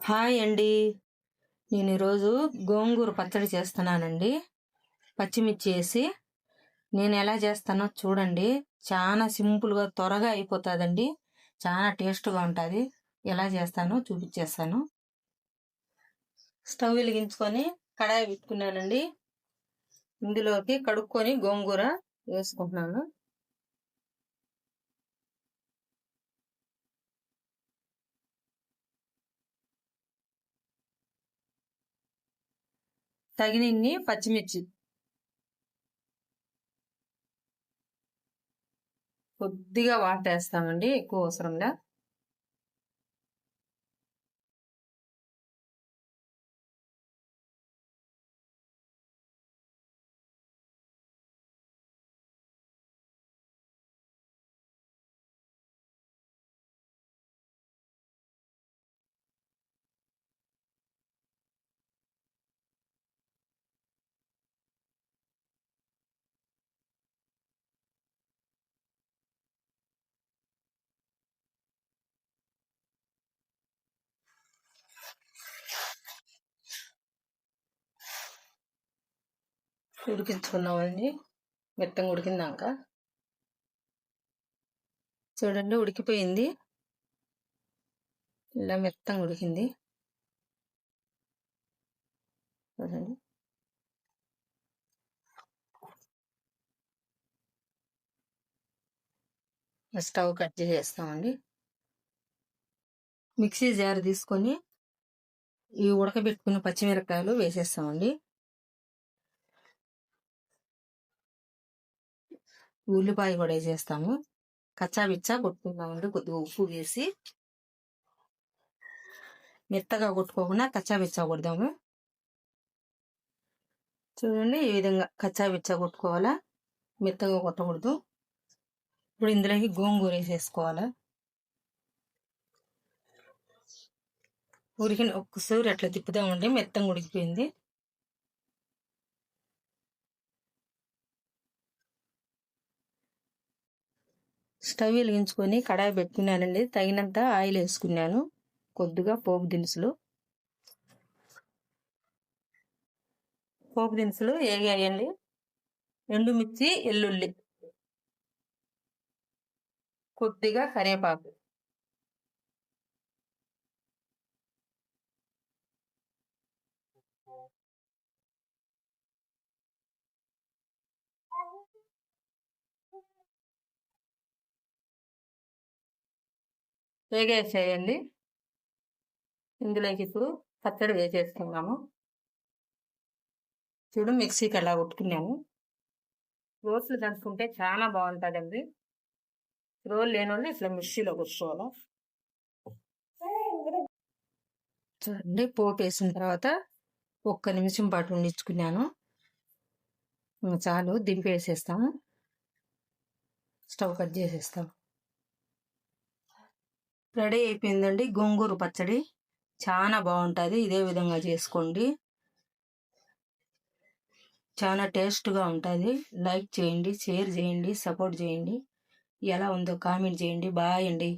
Hi అండి. నేను ఈరోజు గోంగూర పచ్చడి చేస్తున్నానండి. పచ్చిమిర్చి వేసి నేను ఎలా చేస్తానో చూడండి. చాలా సింపుల్గా త్వరగా అయిపోతుందండి. చాలా టేస్ట్గా ఉంటుంది. ఎలా చేస్తానో చూపించేస్తాను స్టవ్ వెలిగించుకొని కడాయి పెట్టుకున్నానండి. ఇందులోకి కడుక్కొని గోంగూర వేసుకుంటున్నాను. తగినన్ని పచ్చిమిర్చి. కొద్దిగా వాటర్ వేస్తామండి ఎక్కువ అవసరంగా ఉడికించుకున్నామండి మెత్తంగా ఉడికిందాక. చూడండి ఉడికిపోయింది. ఇలా మెత్తంగా ఉడికింది. చూడండి. స్టవ్ కట్ చేసేస్తామండి. మిక్సీ జార్ తీసుకొని ఈ ఉడకబెట్టుకున్న పచ్చిమిరపకాయలు వేసేస్తామండి. ఉల్లిపాయ కూడా వేసేస్తాము. కచ్చా బిచ్చా కొట్టుకుందామండి కొద్దిగా ఉప్పు వేసి. మెత్తగా కొట్టుకోకుండా కచ్చా బిచ్చా కొడదాము. చూడండి ఈ విధంగా కచ్చా బిచ్చా కొట్టుకోవాలా? మెత్తగా కొట్టకూడదు. ఇప్పుడు ఇందులోకి గోంగూర వేసేసుకోవాలా? ఉరికిన ఒక్కసారి అట్లా తిప్పుదామండి. మెత్తంగా ఉడికిపోయింది. స్టవ్ వెలిగించుకొని కడాయి పెట్టుకున్నానండి. తగినంత ఆయిల్ వేసుకున్నాను. కొద్దిగా పోపు దినుసులు. పోపు దినుసులు వేగాయండి. ఎండుమిర్చి ఎల్లుల్లి. కొద్దిగా కరివేపాకు. వేగేసేయండి. ఇందులోకి ఇప్పుడు పచ్చడి వేసేసుకున్నాము చూడు మిక్సీకి అలా కొట్టుకున్నాము. రోట్లు దంచుకుంటే చాలా బాగుంటుందండి. రోల్ లేని వాళ్ళు ఇట్లా మిక్సీలో కూర్చోవాలి చూడండి పోపు వేసిన తర్వాత ఒక్క నిమిషం పాటు ఉండించుకున్నాను. చాలు దింపేసేస్తాము. స్టవ్ కట్ చేసేస్తాము. రెడీ అయిపోయిందండి. గోంగూర పచ్చడి చాలా బాగుంటుంది. ఇదే విధంగా చేసుకోండి. చాలా టేస్ట్గా ఉంటుంది. లైక్ చేయండి షేర్ చేయండి సపోర్ట్ చేయండి. ఎలా ఉందో కామెంట్ చేయండి. బాయ్ అండి.